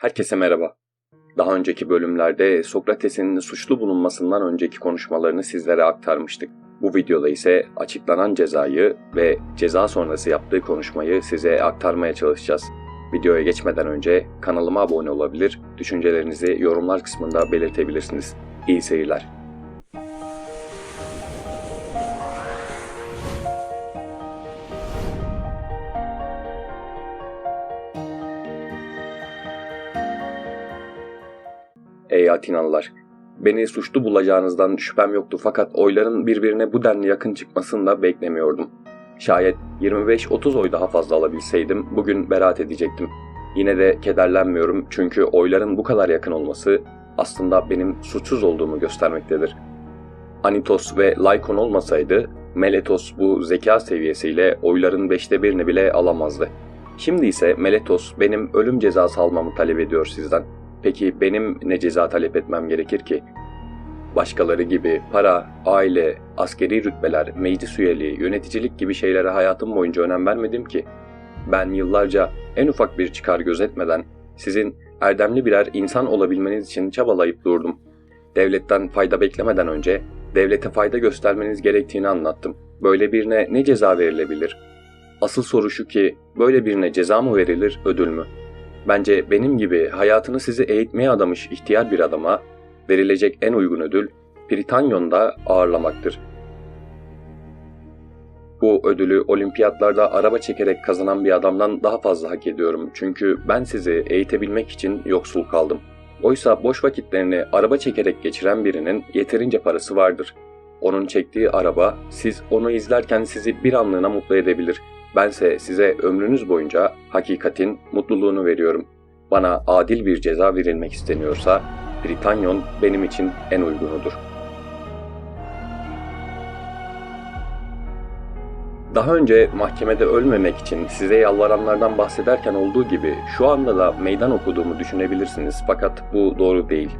Herkese merhaba. Daha önceki bölümlerde Sokrates'in suçlu bulunmasından önceki konuşmalarını sizlere aktarmıştık. Bu videoda ise açıklanan cezayı ve ceza sonrası yaptığı konuşmayı size aktarmaya çalışacağız. Videoya geçmeden önce kanalıma abone olabilir, düşüncelerinizi yorumlar kısmında belirtebilirsiniz. İyi seyirler. Ey Atinalılar! Beni suçlu bulacağınızdan şüphem yoktu fakat oyların birbirine bu denli yakın çıkmasını da beklemiyordum. Şayet 25-30 oy daha fazla alabilseydim bugün beraat edecektim. Yine de kederlenmiyorum çünkü oyların bu kadar yakın olması aslında benim suçsuz olduğumu göstermektedir. Anitos ve Laykon olmasaydı Meletos bu zeka seviyesiyle oyların beşte birini bile alamazdı. Şimdi ise Meletos benim ölüm cezası almamı talep ediyor sizden. Peki benim ne ceza talep etmem gerekir ki? Başkaları gibi para, aile, askeri rütbeler, meclis üyeliği, yöneticilik gibi şeylere hayatım boyunca önem vermedim ki. Ben yıllarca en ufak bir çıkar gözetmeden sizin erdemli birer insan olabilmeniz için çabalayıp durdum. Devletten fayda beklemeden önce devlete fayda göstermeniz gerektiğini anlattım. Böyle birine ne ceza verilebilir? Asıl soru şu ki böyle birine ceza mı verilir, ödül mü? Bence benim gibi hayatını sizi eğitmeye adamış ihtiyar bir adama verilecek en uygun ödül Britanyon'da ağırlamaktır. Bu ödülü olimpiyatlarda araba çekerek kazanan bir adamdan daha fazla hak ediyorum çünkü ben sizi eğitebilmek için yoksul kaldım. Oysa boş vakitlerini araba çekerek geçiren birinin yeterince parası vardır. Onun çektiği araba siz onu izlerken sizi bir anlığına mutlu edebilir Bense size ömrünüz boyunca hakikatin mutluluğunu veriyorum. Bana adil bir ceza verilmek isteniyorsa Britanyon benim için en uygunudur. Daha önce mahkemede ölmemek için size yalvaranlardan bahsederken olduğu gibi şu anda da meydan okuduğumu düşünebilirsiniz fakat bu doğru değil.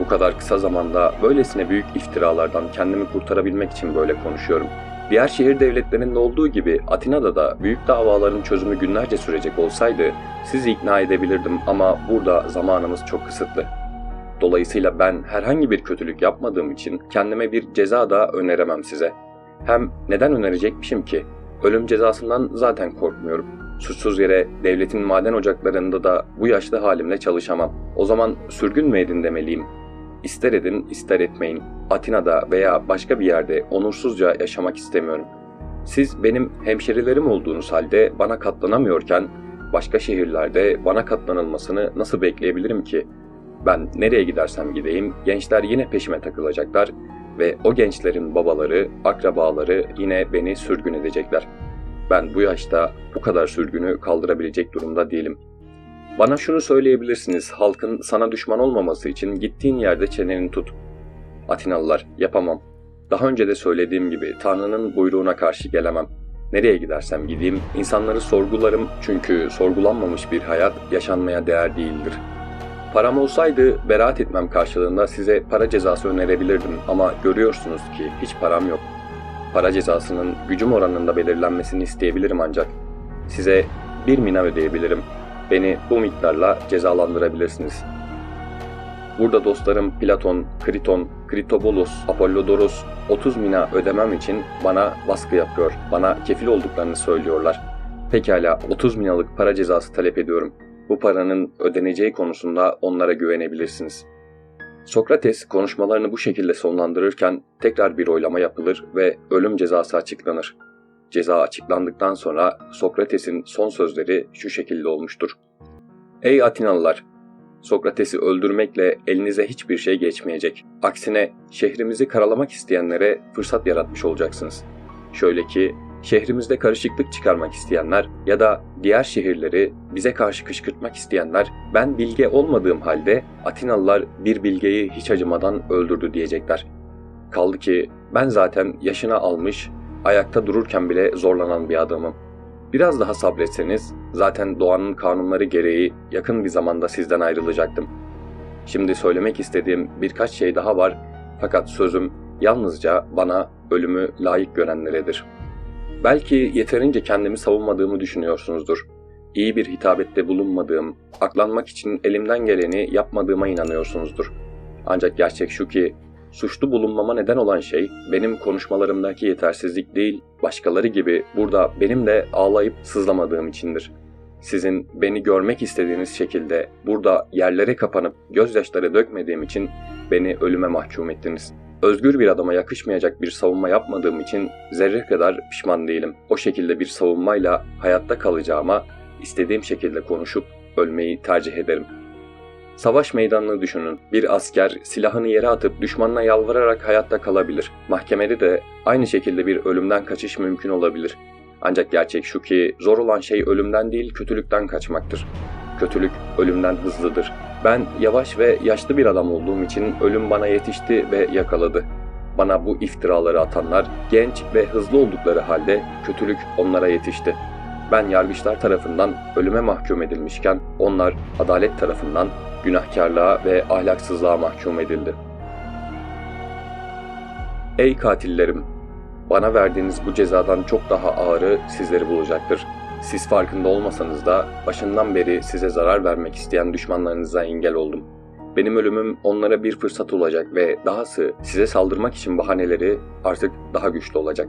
Bu kadar kısa zamanda böylesine büyük iftiralardan kendimi kurtarabilmek için böyle konuşuyorum. Diğer şehir devletlerinde olduğu gibi Atina'da da büyük davaların çözümü günlerce sürecek olsaydı sizi ikna edebilirdim ama burada zamanımız çok kısıtlı. Dolayısıyla ben herhangi bir kötülük yapmadığım için kendime bir ceza da öneremem size. Hem neden önerecekmişim ki? Ölüm cezasından zaten korkmuyorum. Suçsuz yere devletin maden ocaklarında da bu yaşlı halimle çalışamam. O zaman sürgün mü edin demeliyim? İster edin ister etmeyin. Atina'da veya başka bir yerde onursuzca yaşamak istemiyorum. Siz benim hemşerilerim olduğunuz halde bana katlanamıyorken başka şehirlerde bana katlanılmasını nasıl bekleyebilirim ki? Ben nereye gidersem gideyim gençler yine peşime takılacaklar ve o gençlerin babaları, akrabaları yine beni sürgün edecekler. Ben bu yaşta bu kadar sürgünü kaldırabilecek durumda değilim.'' Bana şunu söyleyebilirsiniz, halkın sana düşman olmaması için gittiğin yerde çeneni tut. Atinalılar, yapamam. Daha önce de söylediğim gibi Tanrı'nın buyruğuna karşı gelemem. Nereye gidersem gideyim, insanları sorgularım çünkü sorgulanmamış bir hayat yaşanmaya değer değildir. Param olsaydı beraat etmem karşılığında size para cezası önerebilirdim ama görüyorsunuz ki hiç param yok. Para cezasının gücüm oranında belirlenmesini isteyebilirim ancak. Size bir mina ödeyebilirim Beni bu miktarla cezalandırabilirsiniz. Burada dostlarım Platon, Kriton, Kritobolos, Apollodoros 30 mina ödemem için bana baskı yapıyor. Bana kefil olduklarını söylüyorlar. Pekala 30 minalık para cezası talep ediyorum. Bu paranın ödeneceği konusunda onlara güvenebilirsiniz. Sokrates konuşmalarını bu şekilde sonlandırırken tekrar bir oylama yapılır ve ölüm cezası açıklanır. Ceza açıklandıktan sonra Sokrates'in son sözleri şu şekilde olmuştur. Ey Atinalılar! Sokrates'i öldürmekle elinize hiçbir şey geçmeyecek. Aksine şehrimizi karalamak isteyenlere fırsat yaratmış olacaksınız. Şöyle ki şehrimizde karışıklık çıkarmak isteyenler ya da diğer şehirleri bize karşı kışkırtmak isteyenler ben bilge olmadığım halde Atinalılar bir bilgeyi hiç acımadan öldürdü diyecekler. Kaldı ki ben zaten yaşına almış ayakta dururken bile zorlanan bir adamım. Biraz daha sabretseniz zaten doğanın kanunları gereği yakın bir zamanda sizden ayrılacaktım. Şimdi söylemek istediğim birkaç şey daha var fakat sözüm yalnızca bana ölümü layık görenleredir. Belki yeterince kendimi savunmadığımı düşünüyorsunuzdur. iyi bir hitabette bulunmadığım, aklanmak için elimden geleni yapmadığıma inanıyorsunuzdur. Ancak gerçek şu ki suçlu bulunmama neden olan şey benim konuşmalarımdaki yetersizlik değil, başkaları gibi burada benim de ağlayıp sızlamadığım içindir. Sizin beni görmek istediğiniz şekilde burada yerlere kapanıp gözyaşları dökmediğim için beni ölüme mahkum ettiniz. Özgür bir adama yakışmayacak bir savunma yapmadığım için zerre kadar pişman değilim. O şekilde bir savunmayla hayatta kalacağıma istediğim şekilde konuşup ölmeyi tercih ederim. Savaş meydanını düşünün. Bir asker silahını yere atıp düşmanına yalvararak hayatta kalabilir. Mahkemede de aynı şekilde bir ölümden kaçış mümkün olabilir. Ancak gerçek şu ki zor olan şey ölümden değil kötülükten kaçmaktır. Kötülük ölümden hızlıdır. Ben yavaş ve yaşlı bir adam olduğum için ölüm bana yetişti ve yakaladı. Bana bu iftiraları atanlar genç ve hızlı oldukları halde kötülük onlara yetişti. Ben yargıçlar tarafından ölüme mahkum edilmişken onlar adalet tarafından günahkarlığa ve ahlaksızlığa mahkum edildi. Ey katillerim! Bana verdiğiniz bu cezadan çok daha ağırı sizleri bulacaktır. Siz farkında olmasanız da başından beri size zarar vermek isteyen düşmanlarınıza engel oldum. Benim ölümüm onlara bir fırsat olacak ve dahası size saldırmak için bahaneleri artık daha güçlü olacak.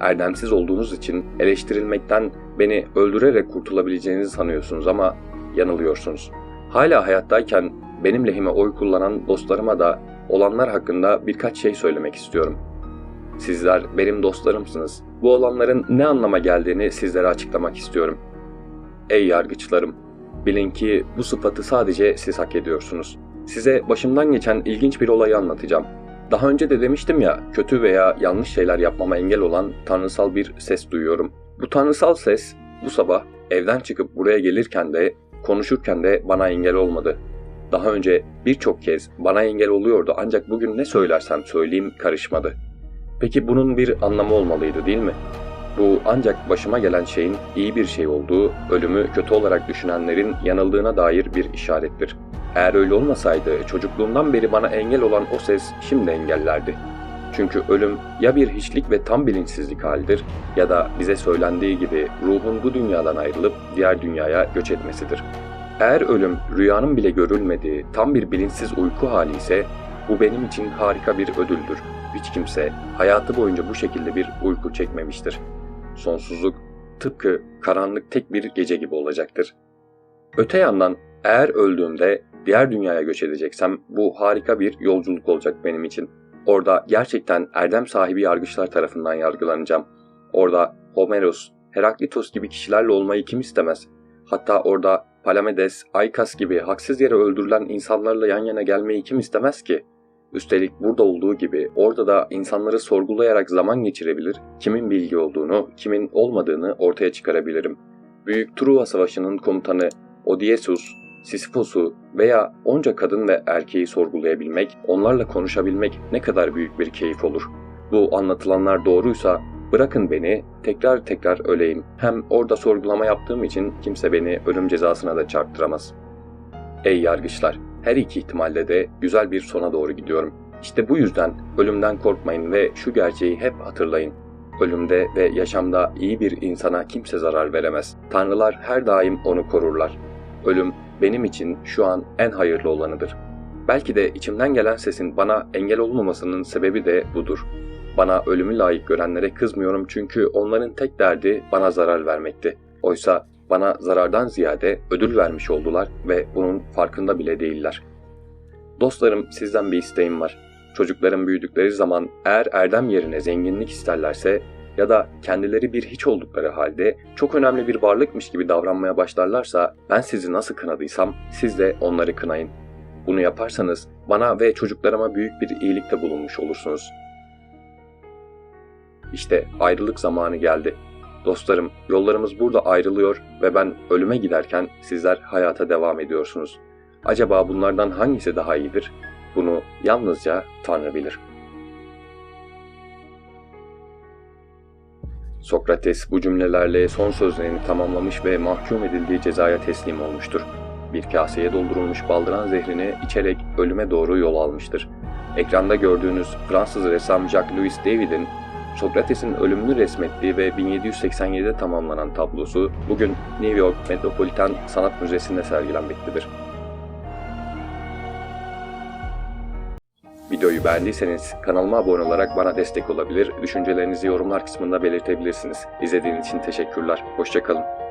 Erdemsiz olduğunuz için eleştirilmekten beni öldürerek kurtulabileceğinizi sanıyorsunuz ama yanılıyorsunuz. Hala hayattayken benim lehime oy kullanan dostlarıma da olanlar hakkında birkaç şey söylemek istiyorum. Sizler benim dostlarımsınız. Bu olanların ne anlama geldiğini sizlere açıklamak istiyorum. Ey yargıçlarım, bilin ki bu sıfatı sadece siz hak ediyorsunuz. Size başımdan geçen ilginç bir olayı anlatacağım. Daha önce de demiştim ya, kötü veya yanlış şeyler yapmama engel olan tanrısal bir ses duyuyorum. Bu tanrısal ses bu sabah evden çıkıp buraya gelirken de konuşurken de bana engel olmadı. Daha önce birçok kez bana engel oluyordu ancak bugün ne söylersem söyleyeyim karışmadı. Peki bunun bir anlamı olmalıydı değil mi? Bu ancak başıma gelen şeyin iyi bir şey olduğu, ölümü kötü olarak düşünenlerin yanıldığına dair bir işarettir. Eğer öyle olmasaydı çocukluğumdan beri bana engel olan o ses şimdi engellerdi. Çünkü ölüm ya bir hiçlik ve tam bilinçsizlik halidir ya da bize söylendiği gibi ruhun bu dünyadan ayrılıp diğer dünyaya göç etmesidir. Eğer ölüm rüyanın bile görülmediği tam bir bilinçsiz uyku hali ise bu benim için harika bir ödüldür. Hiç kimse hayatı boyunca bu şekilde bir uyku çekmemiştir. Sonsuzluk tıpkı karanlık tek bir gece gibi olacaktır. Öte yandan eğer öldüğümde diğer dünyaya göç edeceksem bu harika bir yolculuk olacak benim için. Orada gerçekten erdem sahibi yargıçlar tarafından yargılanacağım. Orada Homeros, Heraklitos gibi kişilerle olmayı kim istemez? Hatta orada Palamedes, Aykas gibi haksız yere öldürülen insanlarla yan yana gelmeyi kim istemez ki? Üstelik burada olduğu gibi orada da insanları sorgulayarak zaman geçirebilir, kimin bilgi olduğunu, kimin olmadığını ortaya çıkarabilirim. Büyük Truva Savaşı'nın komutanı Odysseus, Sisyphos'u veya onca kadın ve erkeği sorgulayabilmek, onlarla konuşabilmek ne kadar büyük bir keyif olur. Bu anlatılanlar doğruysa bırakın beni tekrar tekrar öleyim. Hem orada sorgulama yaptığım için kimse beni ölüm cezasına da çarptıramaz. Ey yargıçlar! Her iki ihtimalle de güzel bir sona doğru gidiyorum. İşte bu yüzden ölümden korkmayın ve şu gerçeği hep hatırlayın. Ölümde ve yaşamda iyi bir insana kimse zarar veremez. Tanrılar her daim onu korurlar. Ölüm benim için şu an en hayırlı olanıdır. Belki de içimden gelen sesin bana engel olmamasının sebebi de budur. Bana ölümü layık görenlere kızmıyorum çünkü onların tek derdi bana zarar vermekti. Oysa bana zarardan ziyade ödül vermiş oldular ve bunun farkında bile değiller. Dostlarım sizden bir isteğim var. Çocukların büyüdükleri zaman eğer erdem yerine zenginlik isterlerse ya da kendileri bir hiç oldukları halde çok önemli bir varlıkmış gibi davranmaya başlarlarsa ben sizi nasıl kınadıysam siz de onları kınayın. Bunu yaparsanız bana ve çocuklarıma büyük bir iyilikte bulunmuş olursunuz. İşte ayrılık zamanı geldi. Dostlarım, yollarımız burada ayrılıyor ve ben ölüme giderken sizler hayata devam ediyorsunuz. Acaba bunlardan hangisi daha iyidir? Bunu yalnızca Tanrı bilir. Sokrates bu cümlelerle son sözlerini tamamlamış ve mahkum edildiği cezaya teslim olmuştur. Bir kaseye doldurulmuş baldıran zehrini içerek ölüme doğru yol almıştır. Ekranda gördüğünüz Fransız ressam Jacques-Louis David'in Sokrates'in ölümünü resmettiği ve 1787'de tamamlanan tablosu bugün New York Metropolitan Sanat Müzesi'nde sergilenmektedir. Beğendiyseniz kanalıma abone olarak bana destek olabilir, düşüncelerinizi yorumlar kısmında belirtebilirsiniz. İzlediğiniz için teşekkürler. Hoşçakalın.